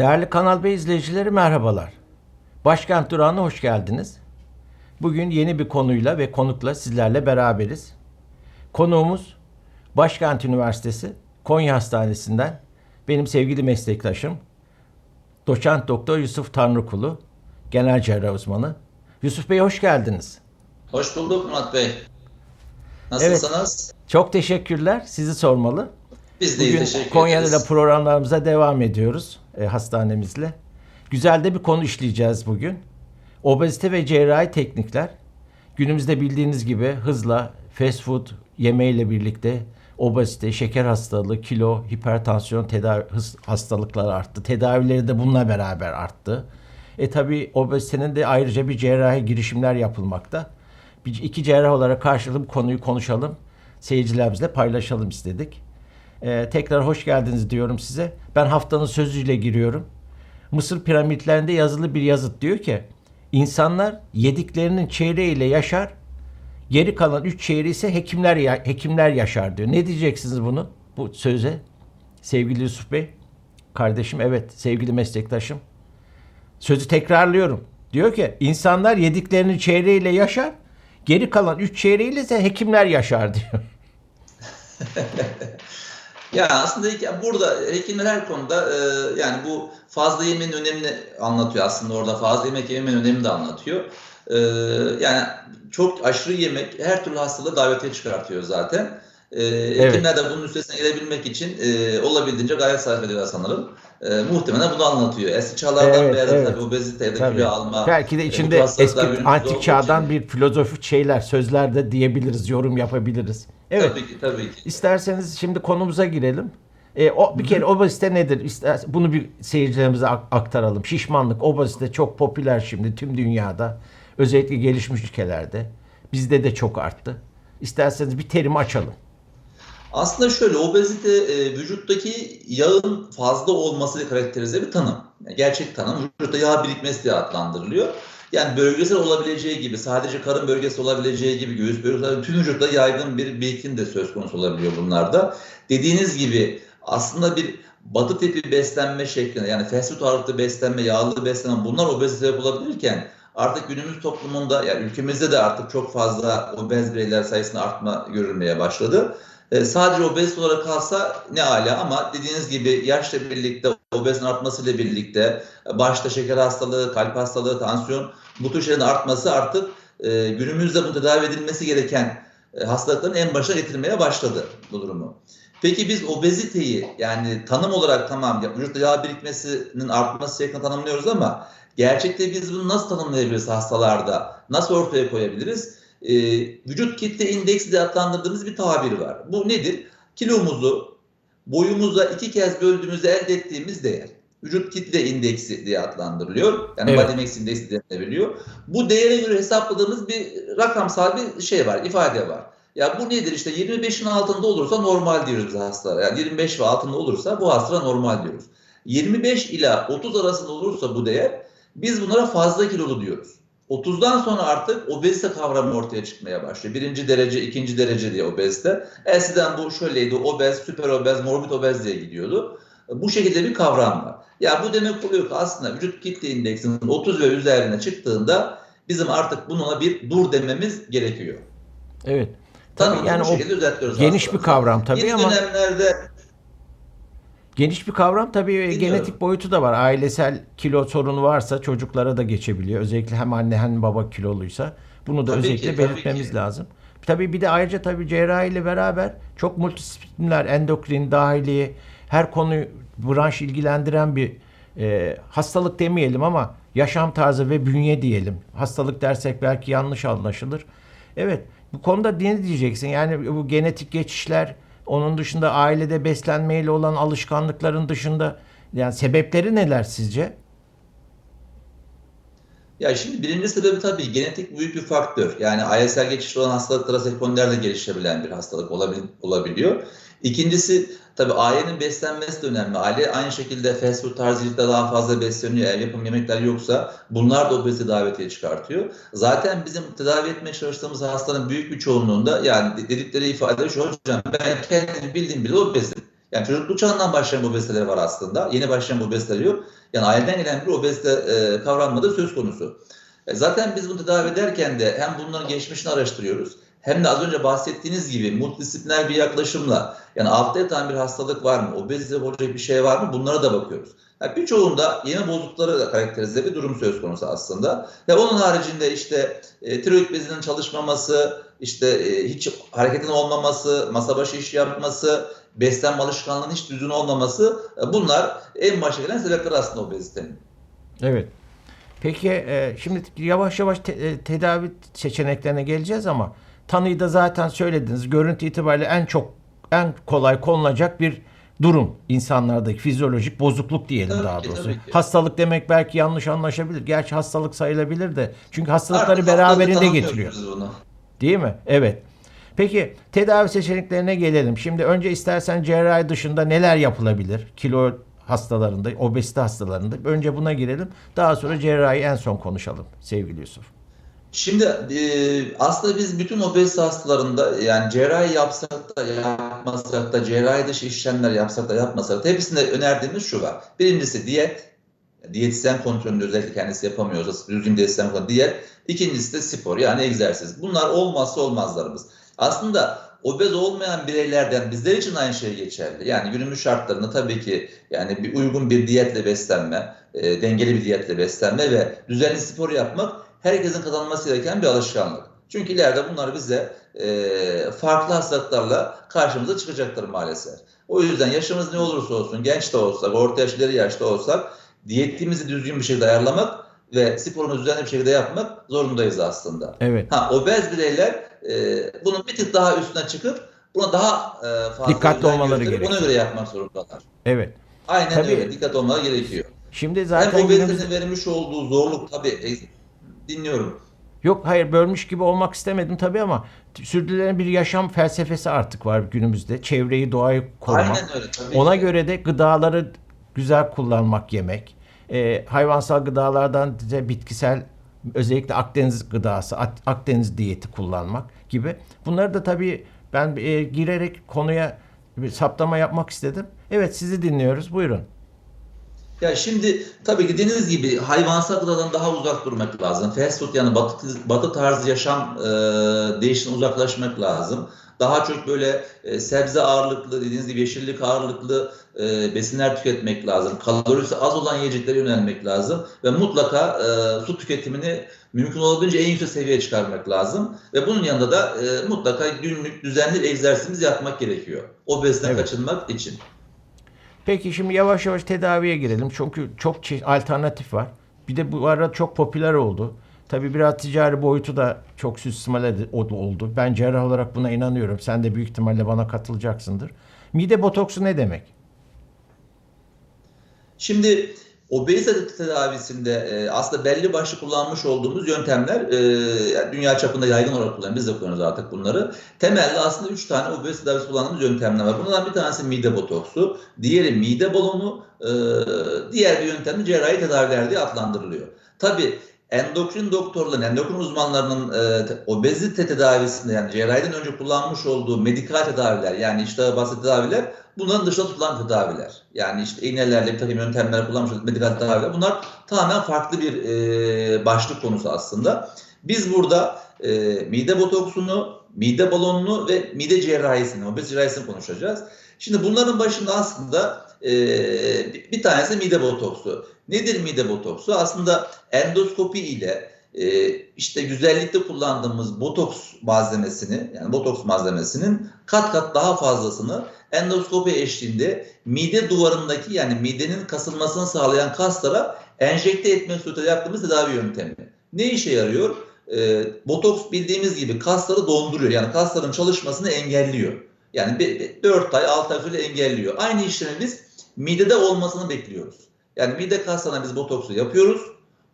Değerli Kanal B izleyicileri merhabalar. Başkent Durağı'na hoş geldiniz. Bugün yeni bir konuyla ve konukla sizlerle beraberiz. Konuğumuz Başkent Üniversitesi Konya Hastanesi'nden benim sevgili meslektaşım Doçent Doktor Yusuf Tanrıkulu, genel cerrah uzmanı. Yusuf Bey hoş geldiniz. Hoş bulduk Murat Bey. Nasılsınız? Çok teşekkürler. Sizi sormalı. Biz de Bugün teşekkür Konya'da ederiz. da programlarımıza devam ediyoruz e, hastanemizle. Güzel de bir konu işleyeceğiz bugün. Obezite ve cerrahi teknikler. Günümüzde bildiğiniz gibi hızla fast food yemeğiyle birlikte obezite, şeker hastalığı, kilo, hipertansiyon tedavi hastalıkları arttı. Tedavileri de bununla beraber arttı. E tabi obezitenin de ayrıca bir cerrahi girişimler yapılmakta. Bir, iki cerrah olarak karşılıklı bu konuyu konuşalım. Seyircilerimizle paylaşalım istedik. Ee, tekrar hoş geldiniz diyorum size. Ben haftanın sözüyle giriyorum. Mısır piramitlerinde yazılı bir yazıt diyor ki insanlar yediklerinin çeyreğiyle yaşar. Geri kalan üç çeyreği ise hekimler hekimler yaşar diyor. Ne diyeceksiniz bunu bu söze? Sevgili Yusuf Bey, kardeşim evet sevgili meslektaşım. Sözü tekrarlıyorum. Diyor ki insanlar yediklerinin çeyreğiyle yaşar. Geri kalan üç çeyreğiyle ise hekimler yaşar diyor. Ya aslında burada hekimler her konuda e, yani bu fazla yemenin önemini anlatıyor aslında orada fazla yemek yemenin önemini de anlatıyor. E, yani çok aşırı yemek her türlü hastalığı davetiye çıkartıyor zaten. E, Hekimler de bunun üstesine gelebilmek için e, olabildiğince gayret sarf ediyorlar sanırım. E, muhtemelen bunu anlatıyor. Eski çağlardan Evet, beri evet. tabii obezite ya da Tabii. kilo alma. Belki de e, bu içinde hastalıklar eski antik çağdan için- bir filozofik şeyler, sözler de diyebiliriz, yorum yapabiliriz. Evet. Tabii ki tabii ki. İsterseniz şimdi konumuza girelim. E, o bir kere obezite nedir? İster, bunu bir seyircilerimize ak- aktaralım. Şişmanlık, obezite çok popüler şimdi tüm dünyada. Özellikle gelişmiş ülkelerde. Bizde de çok arttı. İsterseniz bir terimi açalım. Aslında şöyle obezite e, vücuttaki yağın fazla olmasıyla karakterize bir tanım. Yani gerçek tanım vücutta yağ birikmesi diye adlandırılıyor. Yani bölgesel olabileceği gibi sadece karın bölgesi olabileceği gibi göğüs bölgesi tüm vücutta yaygın bir birikim de söz konusu olabiliyor bunlarda. Dediğiniz gibi aslında bir batı tipi beslenme şeklinde yani fast food ağırlıklı beslenme, yağlı beslenme bunlar obezite sebep olabilirken artık günümüz toplumunda yani ülkemizde de artık çok fazla obez bireyler sayısında artma görülmeye başladı. E, sadece obez olarak kalsa ne ala ama dediğiniz gibi yaşla birlikte obezin artmasıyla birlikte başta şeker hastalığı, kalp hastalığı, tansiyon bu tür şeylerin artması artık e, günümüzde bu tedavi edilmesi gereken e, hastalıkların en başına getirmeye başladı bu durumu. Peki biz obeziteyi yani tanım olarak tamam vücutta yağ birikmesinin artması şeklinde tanımlıyoruz ama gerçekte biz bunu nasıl tanımlayabiliriz hastalarda? Nasıl ortaya koyabiliriz? E, vücut kitle indeksi diye adlandırdığımız bir tabir var. Bu nedir? Kilomuzu boyumuza iki kez böldüğümüzde elde ettiğimiz değer. Vücut kitle indeksi diye adlandırılıyor. Yani Evet. body mass indeksi denilebiliyor. Bu değere göre hesapladığımız bir rakamsal bir şey var, ifade var. Ya bu nedir? İşte 25'in altında olursa normal diyoruz biz hastalara. Yani 25 ve altında olursa bu hastalara normal diyoruz. 25 ila 30 arasında olursa bu değer biz bunlara fazla kilolu diyoruz. 30'dan sonra artık obezite kavramı ortaya çıkmaya başlıyor. Birinci derece, ikinci derece diye obezite. Eskiden bu şöyleydi, obez, süper obez, morbid obez diye gidiyordu. Bu şekilde bir kavram var. Ya bu demek oluyor ki aslında vücut kitle indeksinin 30 ve üzerine çıktığında bizim artık buna bir dur dememiz gerekiyor. Evet. Tabii Tanımı yani bu şekilde düzeltiyoruz geniş bir hastalarımıza. kavram tabii Yeni ama dönemlerde Geniş bir kavram tabii Bilmiyorum. genetik boyutu da var. Ailesel kilo sorunu varsa çocuklara da geçebiliyor. Özellikle hem anne hem baba kiloluysa bunu da Tabii özellikle ki, belirtmemiz ki. lazım. Tabii bir de ayrıca tabii cerrahi ile beraber çok multidisipliner, endokrin, dahiliye her konuyu branş ilgilendiren bir e, hastalık demeyelim ama yaşam tarzı ve bünye diyelim. Hastalık dersek belki yanlış anlaşılır. Evet bu konuda ne diyeceksin? Yani bu genetik geçişler onun dışında ailede beslenmeyle olan alışkanlıkların dışında yani sebepleri neler sizce? Ya şimdi birinci sebebi tabii genetik büyük bir faktör. Yani ailesel geçişli olan hastalıklara sekonder de gelişebilen bir hastalık olabil, olabiliyor. İkincisi tabii ailenin beslenmesi de önemli. Aile aynı şekilde fast food tarzı daha fazla besleniyor. Ev yapım yemekler yoksa bunlar da obezite davetiye çıkartıyor. Zaten bizim tedavi etmeye çalıştığımız hastaların büyük bir çoğunluğunda yani dedikleri ifade şu hocam ben kendim bildiğim bile obezim. Yani çocukluk çağından başlayan obeziteler var aslında. Yeni başlayan obeziteler yok. Yani aileden gelen bir obezite e, kavranmadı söz konusu. E, zaten biz bunu tedavi ederken de hem bunların geçmişini araştırıyoruz. Hem de az önce bahsettiğiniz gibi multidisipliner bir yaklaşımla yani altta yatan bir hastalık var mı, obezite olacak bir şey var mı bunlara da bakıyoruz. Yani birçoğunda yeme bozuklukları da karakterize bir durum söz konusu aslında. Ve onun haricinde işte e, tiroid bezinin çalışmaması, işte e, hiç hareketin olmaması, masa başı iş yapması, beslenme alışkanlığının hiç düzgün olmaması e, bunlar en başa gelen sebepler aslında obezitenin. Evet. Peki e, şimdi yavaş yavaş te- e, tedavi seçeneklerine geleceğiz ama tanıyı da zaten söylediniz. Görüntü itibariyle en çok en kolay konulacak bir durum insanlardaki fizyolojik bozukluk diyelim Tabii daha ki, doğrusu. Hastalık demek belki yanlış anlaşabilir. Gerçi hastalık sayılabilir de. Çünkü hastalıkları Artık beraberinde getiriyor. Değil mi? Evet. Peki tedavi seçeneklerine gelelim. Şimdi önce istersen cerrahi dışında neler yapılabilir? Kilo hastalarında, obezite hastalarında. Önce buna girelim. Daha sonra cerrahi en son konuşalım sevgili Yusuf. Şimdi e, aslında biz bütün obezite hastalarında yani cerrahi yapsak da yapmasak da cerrahi dışı işlemler yapsak da yapmasak da hepsinde önerdiğimiz şu var. Birincisi diyet. Diyetisyen kontrolünde özellikle kendisi yapamıyorsa düzgün diyetisyen kontrolü diyet. İkincisi de spor yani egzersiz. Bunlar olmazsa olmazlarımız. Aslında obez olmayan bireylerden bizler için aynı şey geçerli. Yani günümüz şartlarında tabii ki yani bir uygun bir diyetle beslenme, e, dengeli bir diyetle beslenme ve düzenli spor yapmak herkesin kazanması gereken bir alışkanlık. Çünkü ileride bunlar bize e, farklı hastalıklarla karşımıza çıkacaktır maalesef. O yüzden yaşımız ne olursa olsun, genç de olsak, orta yaş, ileri yaşta olsak diyetimizi düzgün bir şekilde ayarlamak ve sporumuzu düzenli bir şekilde yapmak zorundayız aslında. Evet. Ha, obez bireyler e, bunun bir tık daha üstüne çıkıp buna daha e, fazla Dikkatli olmaları gerekiyor. Ona göre yapmak zorundalar. Evet. Aynen Tabii. öyle. Dikkat olmaları gerekiyor. Şimdi zaten Hem obezitenin günümüzde- vermiş olduğu zorluk tabii dinliyorum. Yok hayır bölmüş gibi olmak istemedim tabii ama sürdürülebilir bir yaşam felsefesi artık var günümüzde. Çevreyi, doğayı korumak. Aynen öyle tabii Ona ki. göre de gıdaları güzel kullanmak, yemek. Ee, hayvansal gıdalardan de bitkisel özellikle Akdeniz gıdası, Ak- Akdeniz diyeti kullanmak gibi. Bunları da tabii ben e, girerek konuya bir saptama yapmak istedim. Evet sizi dinliyoruz. Buyurun. Ya şimdi tabii ki dediğiniz gibi hayvansal gıdadan daha uzak durmak lazım. Fast food yani batı, batı tarzı yaşam e, değişimine uzaklaşmak lazım. Daha çok böyle e, sebze ağırlıklı, dediğiniz gibi yeşillik ağırlıklı e, besinler tüketmek lazım. Kalorisi az olan yiyeceklere yönelmek lazım. Ve mutlaka e, su tüketimini mümkün olabildiğince en yüksek seviyeye çıkarmak lazım. Ve bunun yanında da e, mutlaka günlük düzenli egzersizimiz yapmak gerekiyor. Obeziten Evet. kaçınmak için. Peki şimdi yavaş yavaş tedaviye girelim. Çünkü çok alternatif var. Bir de bu ara çok popüler oldu. Tabii biraz ticari boyutu da çok süstimale oldu. Ben cerrah olarak buna inanıyorum. Sen de büyük ihtimalle bana katılacaksındır. Mide botoksu ne demek? Şimdi obezite tedavisinde e, aslında belli başlı kullanmış olduğumuz yöntemler e, dünya çapında yaygın olarak kullanıyoruz. Biz de kullanıyoruz artık bunları. Temelde aslında 3 tane obezite tedavisi kullandığımız yöntemler var. Bunlardan bir tanesi mide botoksu, diğeri mide balonu, e, diğer bir yöntem de cerrahi tedaviler diye adlandırılıyor. Tabii endokrin doktorların, endokrin uzmanlarının e, te- obezite tedavisinde yani cerrahiden önce kullanmış olduğu medikal tedaviler yani iştahı basit tedaviler bunların dışında tutulan tedaviler. Yani işte iğnelerle bir takım yöntemler kullanmış olduğu medikal tedaviler bunlar tamamen farklı bir e, başlık konusu aslında. Biz burada e, mide botoksunu, mide balonunu ve mide cerrahisini, obezite cerrahisini konuşacağız. Şimdi bunların başında aslında e, bir- tanesi mide botoksu. Nedir mide botoksu? Aslında endoskopi ile e, işte güzellikte kullandığımız botoks malzemesini yani botoks malzemesinin kat kat daha fazlasını endoskopi eşliğinde mide duvarındaki yani midenin kasılmasını sağlayan kaslara enjekte etme suretiyle yaptığımız tedavi yöntemi. Ne işe yarıyor? E, botoks bildiğimiz gibi kasları donduruyor. Yani kasların çalışmasını engelliyor. Yani 4 ay 6 ay süre engelliyor. Aynı işlemi biz midede olmasını bekliyoruz. Yani mide kaslarına biz botoksu yapıyoruz.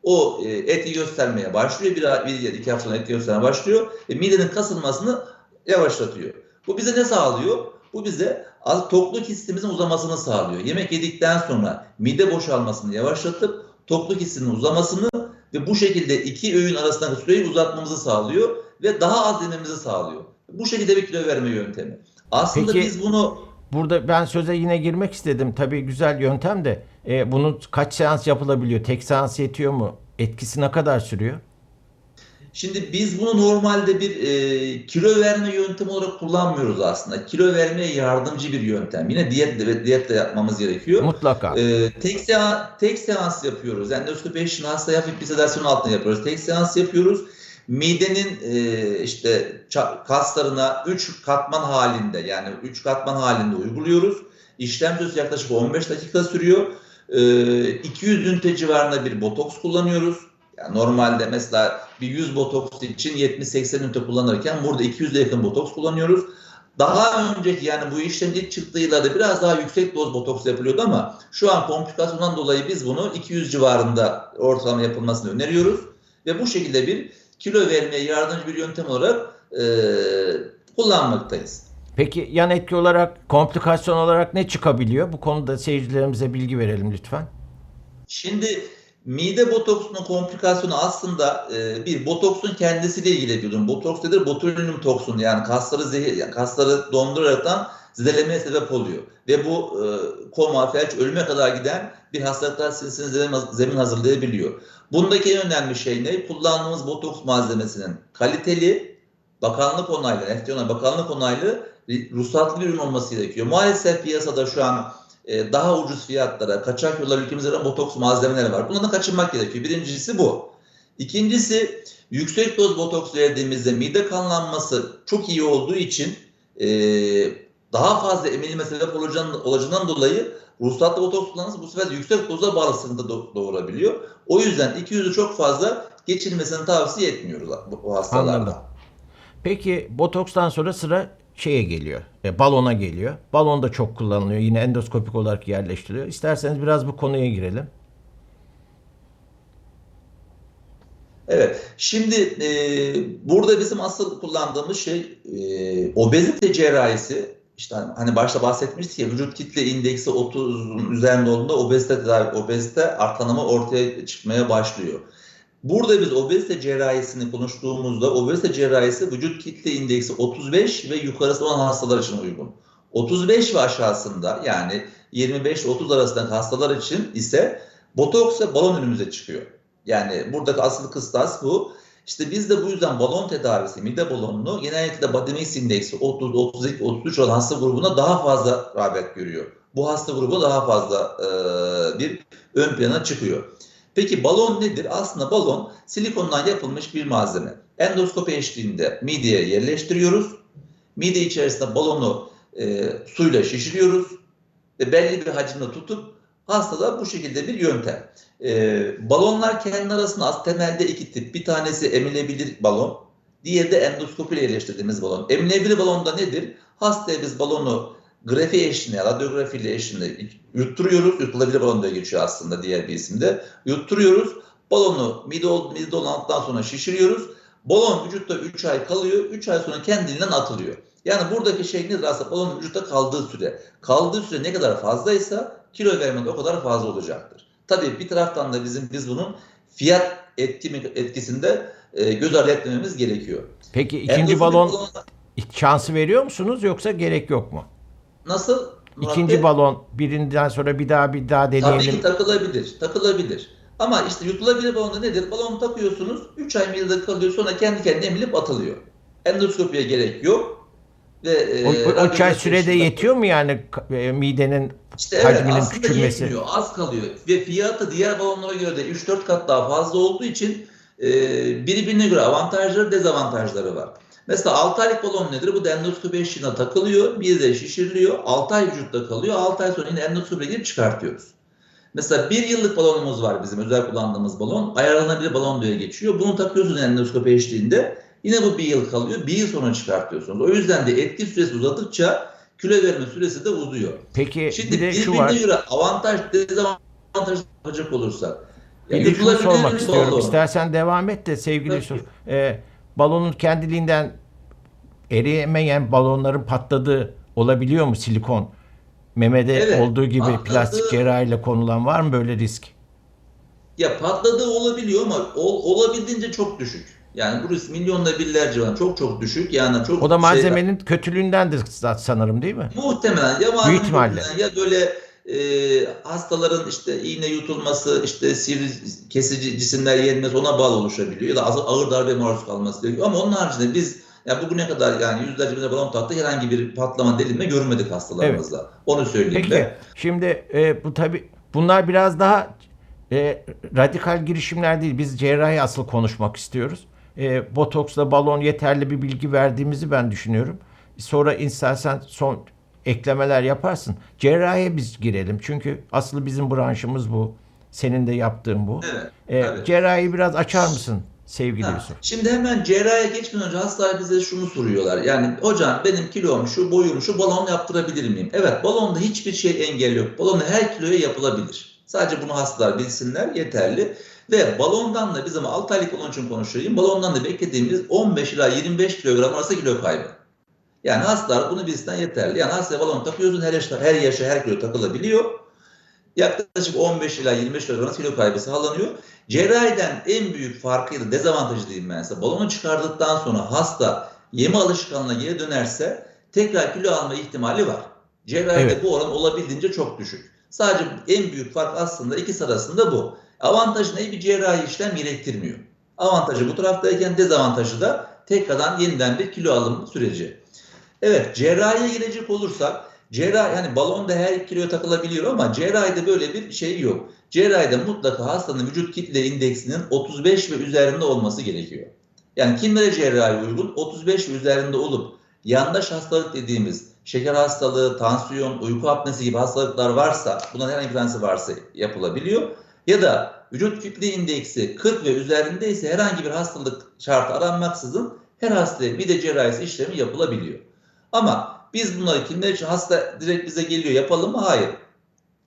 O e, eti göstermeye başlıyor. Bir, bir ya iki hafta sonra eti göstermeye başlıyor. Ve midenin kasılmasını yavaşlatıyor. Bu bize ne sağlıyor? Bu bize tokluk hissimizin uzamasını sağlıyor. Yemek yedikten sonra mide boşalmasını yavaşlatıp tokluk hissinin uzamasını ve bu şekilde iki öğün arasındaki süreyi uzatmamızı sağlıyor ve daha az yememizi sağlıyor. Bu şekilde bir kilo verme yöntemi. Aslında Peki- biz bunu Burada ben söze yine girmek istedim. Tabii güzel yöntem de e, bunun kaç seans yapılabiliyor? Tek seans yetiyor mu? Etkisi ne kadar sürüyor? Şimdi biz bunu normalde bir e, kilo verme yöntemi olarak kullanmıyoruz aslında. Kilo vermeye yardımcı bir yöntem. Yine diyet ve diyet de yapmamız gerekiyor. Mutlaka. Ee, tek seans tek seans yapıyoruz. Endoskopi için hasta hafif bir sedasyon altında yapıyoruz. Tek seans yapıyoruz. Midenin e, işte kaslarına 3 katman halinde yani 3 katman halinde uyguluyoruz. İşlem süresi yaklaşık 15 dakika sürüyor. Ee, 200 ünite civarında bir botoks kullanıyoruz. Yani normalde mesela bir 100 botoks için 70-80 ünite kullanırken burada 200'e yakın botoks kullanıyoruz. Daha önceki yani bu işlemin ilk çıktığı yıllarda biraz daha yüksek doz botoks yapılıyordu ama şu an komplikasyondan dolayı biz bunu 200 civarında ortalama yapılmasını öneriyoruz. Ve bu şekilde bir kilo vermeye yardımcı bir yöntem olarak e, kullanmaktayız. Peki yan etki olarak, komplikasyon olarak ne çıkabiliyor? Bu konuda seyircilerimize bilgi verelim lütfen. Şimdi mide botoksunun komplikasyonu aslında e, bir botoksun kendisiyle ilgili bir durum. Botoks nedir? Botulinum toksunu yani kasları zehir, yani kasları donduraraktan zedelemeye sebep oluyor. Ve bu e, koma, felç, ölüme kadar giden bir hastalıklar silsilesine zemin, hazırlayabiliyor. Bundaki en önemli şey ne? Kullandığımız botoks malzemesinin kaliteli, bakanlık onaylı, FDA bakanlık onaylı ruhsatlı bir ürün olması gerekiyor. Maalesef piyasada şu an e, daha ucuz fiyatlara kaçak yollar ülkemizde de botoks malzemeleri var. Bunlardan kaçınmak gerekiyor. Birincisi bu. İkincisi yüksek doz botoks verdiğimizde mide kanlanması çok iyi olduğu için e, daha fazla emilime sebep olacağından, olacağından dolayı ruhsatlı botoks kullanırsa bu sefer yüksek doza bağlı sıkıntı do- doğurabiliyor. O yüzden 200'ü çok fazla geçirmesini tavsiye etmiyoruz bu, bu hastalarda. Anladım. Peki botokstan sonra sıra şeye geliyor. E, balona geliyor. Balon da çok kullanılıyor. Yine endoskopik olarak yerleştiriliyor. İsterseniz biraz bu konuya girelim. Evet. Şimdi e, burada bizim asıl kullandığımız şey e, obezite cerrahisi. İşte hani- başta bahsetmiştik ya vücut kitle indeksi 30'un üzerinde olduğunda obezite tedavi, obezite artlanımı ortaya çıkmaya başlıyor. Burada biz obezite cerrahisini konuştuğumuzda obezite cerrahisi vücut kitle indeksi 35 ve yukarısı olan hastalar için uygun. 35 ve aşağısında yani 25 ile 30 arasındaki hastalar için ise botoks ve balon önümüze çıkıyor. Yani buradaki asıl kıstas bu. İşte biz de bu yüzden balon tedavisi, mide balonunu genellikle body mass indeksi 30, 32, 33 olan hasta grubuna daha fazla rağbet görüyor. Bu hasta grubu daha fazla e, bir ön plana çıkıyor. Peki balon nedir? Aslında balon silikondan yapılmış bir malzeme. Endoskopi eşliğinde mideye yerleştiriyoruz. Mide içerisinde balonu e, suyla şişiriyoruz ve belli bir hacimde tutup hastada bu şekilde bir yöntem. E, balonlar kendi arasında az temelde iki tip. Bir tanesi emilebilir balon, diğeri de endoskopiyle yerleştirdiğimiz balon. Emilebilir balonda nedir? Hastaya biz balonu grafi eşliğinde, radyografiyle eşliğinde yutturuyoruz. Yutulabilir balon diye geçiyor aslında diğer bir isimde. Yutturuyoruz. Balonu mide, mide dolandıktan sonra şişiriyoruz. Balon vücutta 3 ay kalıyor. 3 ay sonra kendiliğinden atılıyor. Yani buradaki şey nedir aslında balonun vücutta kaldığı süre. Kaldığı süre ne kadar fazlaysa kilo verme de o kadar fazla olacaktır. Tabii bir taraftan da bizim biz bunun fiyat etki, etkisinde e, göz ardı etmememiz gerekiyor. Peki ikinci Endoskopik balon balon- şansı veriyor musunuz yoksa gerek yok mu? nasıl? Murat İkinci Bey? balon birinden sonra bir daha bir daha Tabii deneyelim. ki takılabilir. Takılabilir. Ama işte yutulabilir balonda nedir? Balonu takıyorsunuz. 3 ay midede kalıyor. Sonra kendi kendine emilip atılıyor. Endoskopiye gerek yok. Ve, e, O, çay sürede yetiyor mu yani e, midenin İşte evet hacminin aslında küçülmesi? yetmiyor. Az kalıyor. Ve fiyatı diğer balonlara göre de 3-4 kat daha fazla olduğu için e, birbirine göre avantajları dezavantajları var. Mesela 6 aylık balon nedir? Bu da endoskopi eşliğinde takılıyor. Bir de şişiriliyor. 6 ay vücutta kalıyor. 6 ay sonra yine endoskopiye girip çıkartıyoruz. Mesela bir yıllık balonumuz var bizim özel kullandığımız balon. Ayarlanabilir balon diye geçiyor. Bunu takıyorsunuz endoskopi eşliğinde. Yine bu bir yıl kalıyor. Bir yıl sonra çıkartıyorsunuz. O yüzden de etki süresi uzadıkça kilo verme süresi de uzuyor. Peki Şimdi bir de şu var. göre avantaj dezavantaj yapacak olursak. Bir de şunu sormak istiyorum. balon. İstersen devam et de sevgili Tabii. Yusuf. E, balonun kendiliğinden eriyemeyen balonların patladığı olabiliyor mu silikon? Memede Evet, olduğu gibi patladığı- plastik cerrahiyle konulan var mı böyle risk? Ya patladığı olabiliyor ama ol, olabildiğince çok düşük. Yani bu risk milyonla birlerce var. Çok çok düşük. Yani çok O da şey- malzemenin kötülüğündendir sanırım değil mi? Muhtemelen ya malzeme Büyük ihtimalle. kötülüğünden ya böyle e, hastaların işte iğne yutulması, işte sivri kesici cisimler yenmesi ona bağlı oluşabiliyor. Ya da ağır darbe maruz kalması gerekiyor. Ama onun haricinde biz ya bugüne kadar yani yüzlerce bine balon taktı herhangi bir patlama delinme görmedik hastalarımızda. Onu söyleyeyim Peki ben. şimdi e, bu tabi bunlar biraz daha e, radikal girişimler değil. Biz cerrahi asıl konuşmak istiyoruz. E, botoksla balon yeterli bir bilgi verdiğimizi ben düşünüyorum. Sonra istersen son eklemeler yaparsın. Cerrahiye biz girelim. Çünkü asıl bizim branşımız bu. Senin de yaptığın bu. Evet, E, evet. Cerrahiyi biraz açar mısın sevgili Ha, Yusuf? Şimdi hemen cerrahiye geçmeden önce hastalar bize şunu soruyorlar. Yani hocam benim kilom şu, boyum şu, balon yaptırabilir miyim? Evet, balonda hiçbir şey engel yok. Balon her kiloya yapılabilir. Sadece bunu hastalar bilsinler yeterli. Ve balondan da biz ama 6 aylık balon için konuşayım. Balondan da beklediğimiz 15 ila 25 kilogram arası kilo kaybı. Yani hastalar bunu bilsinler yeterli. Yani hastaya balon takıyorsun her yaşta, her yaşa, her kilo takılabiliyor. Yaklaşık 15 ila 25 kilogram kilo kaybı sağlanıyor. Cerrahiden en büyük farkıyla dezavantajı diyeyim ben size. Balonu çıkardıktan sonra hasta yeme alışkanlığına geri dönerse tekrar kilo alma ihtimali var. Cerrahide Evet. bu oran olabildiğince çok düşük. Sadece en büyük fark aslında ikisi arasında bu. Avantajı ne? Bir cerrahi işlem gerektirmiyor. Avantajı bu taraftayken dezavantajı da tekrardan yeniden bir kilo alım süreci. Evet cerrahiye girecek olursak cerrahi yani balonda her kiloya takılabiliyor ama cerrahide böyle bir şey yok. Cerrahide mutlaka hastanın vücut kitle indeksinin 35 ve üzerinde olması gerekiyor. Yani kimlere cerrahi uygun? 35 ve üzerinde olup yandaş hastalık dediğimiz şeker hastalığı, tansiyon, uyku apnesi gibi hastalıklar varsa, bunların herhangi bir tanesi varsa yapılabiliyor. Ya da vücut kitle indeksi 40 ve üzerinde ise herhangi bir hastalık şartı aranmaksızın her hastaya bir de cerrahisi işlemi yapılabiliyor. Ama biz bunları kimler için hasta direkt bize geliyor yapalım mı? Hayır.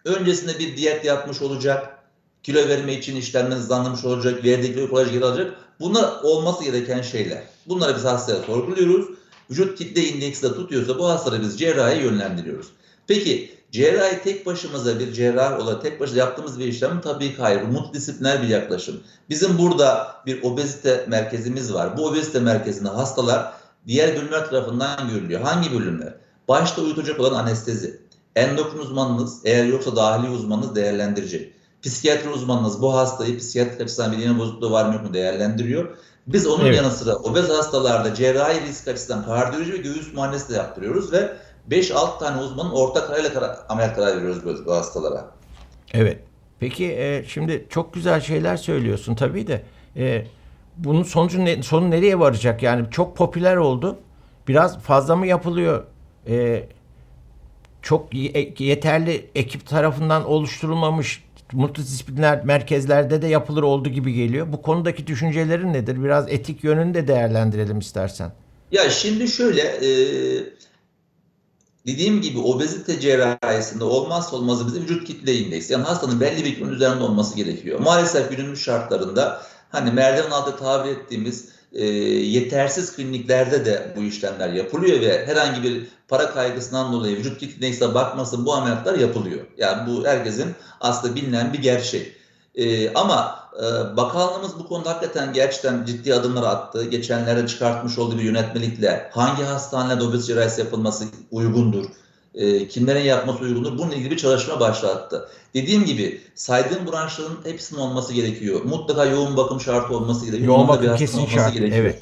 Öncesinde bir diyet yapmış olacak. Kilo verme için işlemler hızlandırmış olacak. Kilo kolaj geri alacak. Bunlar olması gereken şeyler. Bunları biz hastaya sorguluyoruz. Vücut kitle indeksi de tutuyorsa bu hastaları biz cerrahiye yönlendiriyoruz. Peki cerrahi tek başımıza bir cerrah olarak tek başına yaptığımız bir işlem? Tabii ki hayır. Multidisipliner bir yaklaşım. Bizim burada bir obezite merkezimiz var. Bu obezite merkezinde hastalar diğer bölümler tarafından görülüyor. Hangi bölümler? Başta uyutacak olan anestezi. Endokrin uzmanınız eğer yoksa dahili uzmanınız değerlendirecek. Psikiyatri uzmanınız bu hastayı psikiyatrik açıdan bir yine bozukluğu var mı yok mu değerlendiriyor. Biz onun Evet. yanı sıra obez hastalarda cerrahi risk açısından kardiyoloji ve göğüs muayenesi de yaptırıyoruz ve 5-6 tane uzmanın ortak kararıyla karar, ameliyat kararı veriyoruz bu, bu hastalara. Evet. Peki e, şimdi çok güzel şeyler söylüyorsun tabii de e, bunun sonucu ne, sonu nereye varacak? Yani çok popüler oldu. Biraz fazla mı yapılıyor? E, çok ye- yeterli ekip tarafından oluşturulmamış multidisipliner merkezlerde de yapılır olduğu gibi geliyor. Bu konudaki düşüncelerin nedir? Biraz etik yönünü de değerlendirelim istersen. Ya şimdi şöyle e, dediğim gibi obezite cerrahisinde olmazsa olmazı bizim vücut kitle indeksi. Yani hastanın belli bir kilonun üzerinde olması gerekiyor. Maalesef günümüz şartlarında hani merdiven altı tabir ettiğimiz e, yetersiz kliniklerde de bu işlemler yapılıyor ve herhangi bir para kaygısından dolayı vücut kitle indeksine bakmasın bu ameliyatlar yapılıyor. Yani bu herkesin aslında bilinen bir gerçek. E, ama e, bakanlığımız bu konuda hakikaten gerçekten ciddi adımlar attı. Geçenlerde çıkartmış olduğu bir yönetmelikle hangi hastanelerde obezite cerrahisi yapılması uygundur, e, kimlerin yapması uygundur bununla ilgili bir çalışma başlattı. Dediğim gibi saydığım branşların hepsinin olması gerekiyor. Mutlaka yoğun bakım şartı olması gerekiyor. Yoğun bakım kesin şart. gerekiyor. Evet.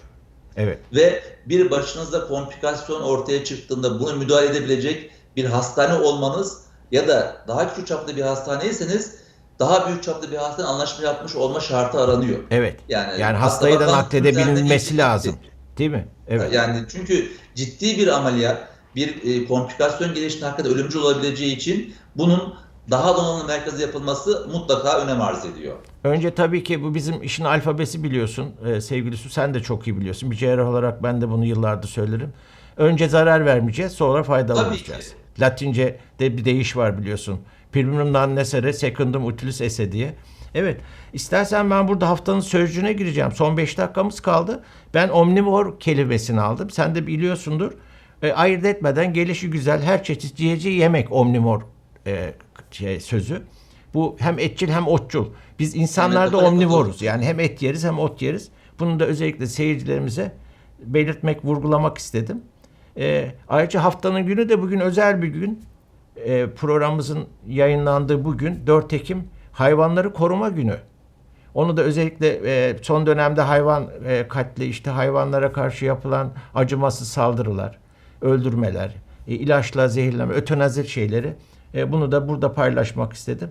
Evet. Ve bir başınızda komplikasyon ortaya çıktığında bunu müdahale edebilecek bir hastane olmanız ya da daha küçük çaplı bir hastaneyseniz daha büyük çaplı bir hastane anlaşma yapmış olma şartı aranıyor. Evet. Yani, Yani hasta hastayı da nakledebilmesi lazım. Değil mi? Evet. Yani çünkü ciddi bir ameliyat bir e, komplikasyon geliştiğinde hakikaten ölümcül olabileceği için bunun daha donanımlı merkezde yapılması mutlaka önem arz ediyor. Önce tabii ki bu bizim işin alfabesi biliyorsun. Ee, sevgili Su sen de çok iyi biliyorsun. Bir cerrah olarak ben de bunu yıllardır söylerim. Önce zarar vermeyeceğiz sonra faydalanacağız. Tabii Latince de bir deyiş var biliyorsun. Primum non necessare secundum utilis esse diye. Evet. İstersen ben burada haftanın sözcüğüne gireceğim. Son 5 dakikamız kaldı. Ben omnivor kelimesini aldım. Sen de biliyorsundur. E, ayırt etmeden gelişi güzel her çeşit yiyeceği yemek omnivor e, şey, sözü. Bu hem etçil hem otçul. Biz insanlarda evet, omnivoruz. Yani hem et yeriz hem ot yeriz. Bunu da özellikle seyircilerimize belirtmek, vurgulamak istedim. E, ayrıca haftanın günü de bugün özel bir gün. E, programımızın yayınlandığı bugün 4 Ekim Hayvanları Koruma Günü. Onu da özellikle e, son dönemde hayvan e, katli, işte hayvanlara karşı yapılan acımasız saldırılar, öldürmeler, e, ilaçla zehirleme, ötenazi şeyleri e, bunu da burada paylaşmak istedim.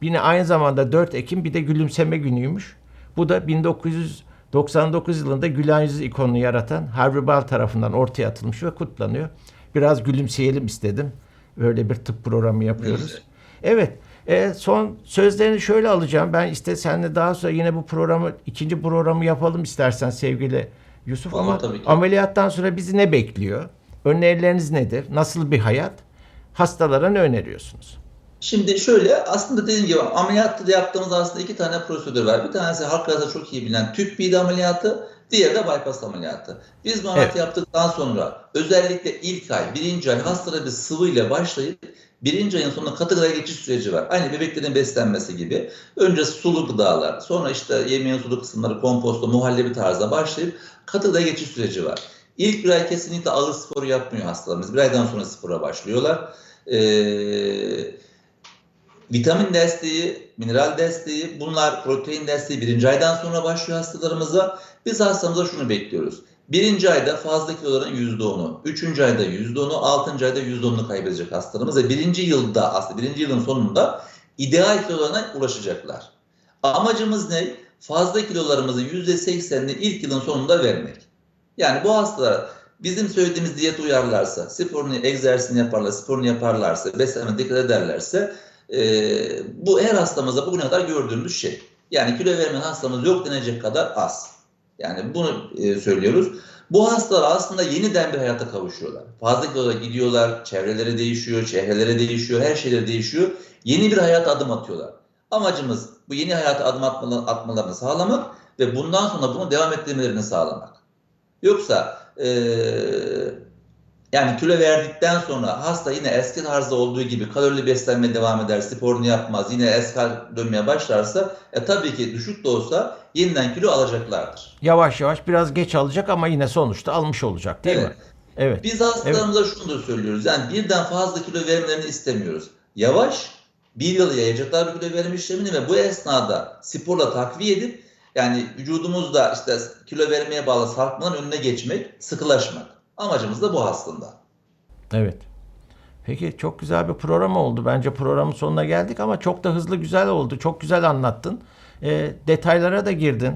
Yine aynı zamanda 4 Ekim bir de gülümseme günüymüş. Bu da 1999 yılında gülen yüz ikonunu yaratan Harvey Ball tarafından ortaya atılmış ve kutlanıyor. Biraz gülümseyelim istedim. Böyle bir tıp programı yapıyoruz. Evet. E, son sözlerini şöyle alacağım. Ben işte seninle daha sonra yine bu programı ikinci programı yapalım istersen sevgili Yusuf Olur, ama tabii ki. ameliyattan sonra bizi ne bekliyor? Önerileriniz nedir? Nasıl bir hayat? Hastalara ne öneriyorsunuz? Şimdi şöyle aslında dediğim gibi ameliyatta da yaptığımız aslında iki tane prosedür var. Bir tanesi halk arasında çok iyi bilinen tüp mide ameliyatı, diğeri de bypass ameliyatı. Biz bu ameliyatı yaptıktan sonra özellikle ilk ay, birinci ay hastada bir sıvı ile başlayıp birinci ayın sonunda katı gıdaya geçiş süreci var. Aynı bebeklerin beslenmesi gibi. Önce sulu gıdalar, sonra işte yemeğin sulu kısımları, komposto, muhallebi tarzda başlayıp katı gıdaya geçiş süreci var. İlk bir ay kesinlikle ağır sporu yapmıyor hastalarımız. Bir aydan sonra spora başlıyorlar. Ee, vitamin desteği, mineral desteği, bunlar protein desteği birinci aydan sonra başlıyor hastalarımıza. Biz hastamıza şunu bekliyoruz. Birinci ayda fazla kiloların %10'u, üçüncü ayda %10'u, altıncı ayda %10'unu kaybedecek hastalarımız ve birinci yılda aslında birinci yılın sonunda ideal kilolarına ulaşacaklar. Amacımız ne? Fazla kilolarımızın %80'ini ilk yılın sonunda vermek. Yani bu hastalar bizim söylediğimiz diyet uyarlarsa, sporunu, egzersizini yaparlar, sporunu yaparlarsa, beslenme dikkat ederlerse e, bu her hastamızda bugüne kadar gördüğümüz şey. Yani kilo vermeyen hastamız yok denecek kadar az. Yani bunu e, söylüyoruz. Bu hastalar aslında yeniden bir hayata kavuşuyorlar. Fazla kiloda gidiyorlar, çevreleri değişiyor, çehreleri değişiyor, her şeyleri değişiyor. Yeni bir hayata adım atıyorlar. Amacımız bu yeni hayata adım atmalarını, atmalarını sağlamak ve bundan sonra bunu devam ettirmelerini sağlamak. Yoksa e, yani kilo verdikten sonra hasta yine eski tarzda olduğu gibi kalorili beslenmeye devam eder, sporunu yapmaz, yine eski dönmeye başlarsa e, tabii ki düşük de olsa yeniden kilo alacaklardır. Yavaş yavaş biraz geç alacak ama yine sonuçta almış olacak değil Evet. mi? Evet. Biz hastalarımıza şunu da söylüyoruz. Yani birden fazla kilo vermelerini istemiyoruz. Yavaş, bir yıl yayacaklar bir kilo verme işlemini ve bu esnada sporla takviye edip yani vücudumuzda işte kilo vermeye bağlı sarkmanın önüne geçmek, sıkılaşmak. Amacımız da bu aslında. Evet. Peki çok güzel bir program oldu. Bence programın sonuna geldik ama çok da hızlı güzel oldu. Çok güzel anlattın. E, detaylara da girdin.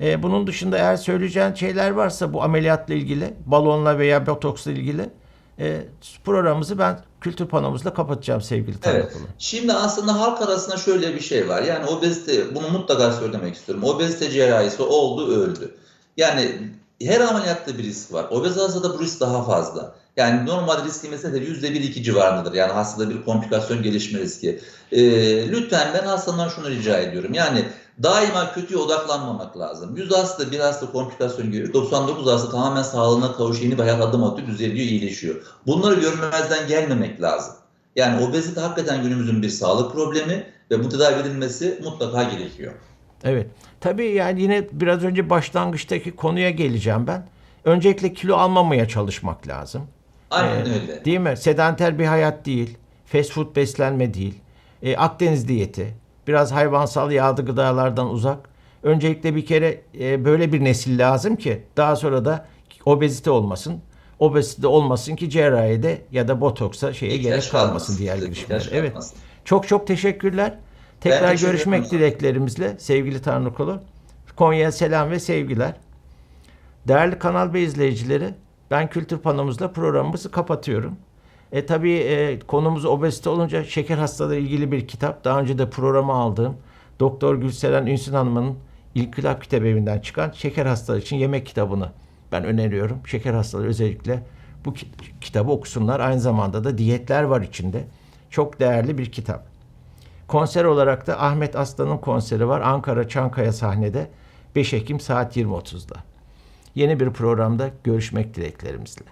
E, bunun dışında eğer söyleyeceğin şeyler varsa bu ameliyatla ilgili, balonla veya botoksla ilgili e, programımızı ben kültür panomuzla kapatacağım sevgili Tanrı Evet. Şimdi aslında halk arasında şöyle bir şey var. Yani obezite, bunu mutlaka söylemek istiyorum. Obezite cerrahisi oldu, öldü. Yani her ameliyatta bir risk var. Obez hastada bu risk daha fazla. Yani normal riski mesela %1-2 civarındadır. Yani hastada bir komplikasyon gelişme riski. Ee, lütfen ben hastamdan şunu rica ediyorum. Yani daima kötüye odaklanmamak lazım. 100 hasta bir hasta komplikasyon görüyor. 99 hasta tamamen sağlığına kavuşuyor. Yeni bir adım atıyor, düzeliyor, iyileşiyor. Bunları görmezden gelmemek lazım. Yani obezite hakikaten günümüzün bir sağlık problemi ve bu tedavi edilmesi mutlaka gerekiyor. Evet. Tabii yani yine biraz önce başlangıçtaki konuya geleceğim ben. Öncelikle kilo almamaya çalışmak lazım. Aynen Ee, öyle. Değil mi? Sedanter bir hayat değil. Fast food beslenme değil. Ee, Akdeniz diyeti. Biraz hayvansal yağlı gıdalardan uzak. Öncelikle bir kere e, böyle bir nesil lazım ki daha sonra da obezite olmasın. Obezite olmasın ki cerrahide ya da botoksa şeye İhtiyaç gerek kalmasın kalmasın. diğer İhtiyaç girişimler. Evet. kalmasın. Çok çok teşekkürler. Tekrar görüşmek ederim. dileklerimizle sevgili Tanrı kulu. Konya'ya selam ve sevgiler. Değerli Kanal B izleyicileri, ben Kültür Panomuzla programımızı kapatıyorum. E tabii e, konumuz obezite olunca şeker hastalığı ilgili bir kitap. Daha önce de programa aldığım Doktor Gülseren Ünsün Hanım'ın İlkılap Kitap Evi'nden çıkan şeker hastalığı için yemek kitabını ben öneriyorum. Şeker hastalığı özellikle bu ki- kitabı okusunlar. Aynı zamanda da diyetler var içinde. Çok değerli bir kitap. Konser olarak da Ahmet Aslan'ın konseri var. Ankara Çankaya sahnede 5 Ekim saat 20.30'da. Yeni bir programda görüşmek dileklerimizle.